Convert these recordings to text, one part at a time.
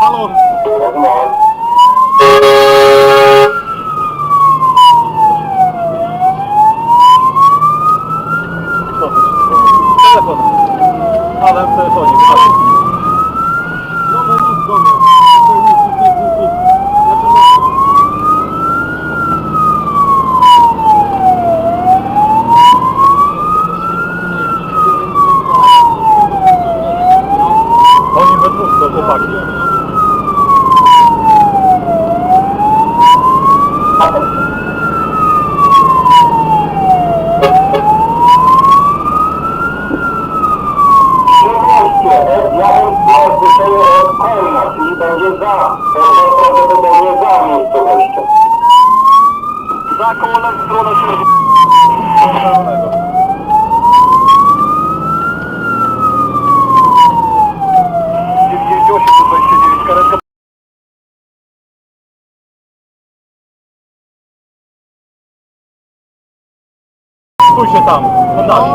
halo. Halo. Chłopaki. Ja bym odwyższył od Kolna, czyli będzie za. To będzie za miejscowością. Stój się tam, dalej.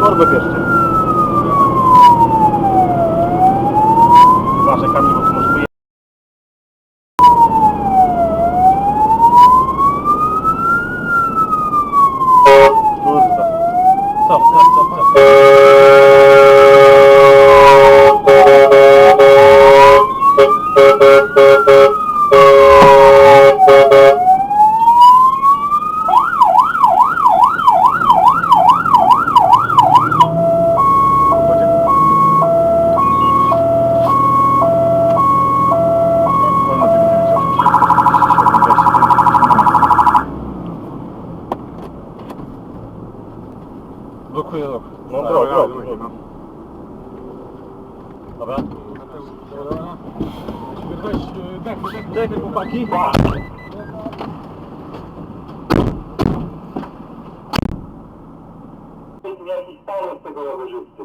Torbę bierzcie. 998. Blokuję rok. No drog, drog. Dobra. Weź dechy, dechy, chłopaki. Jaki stan z tego rowerzysty?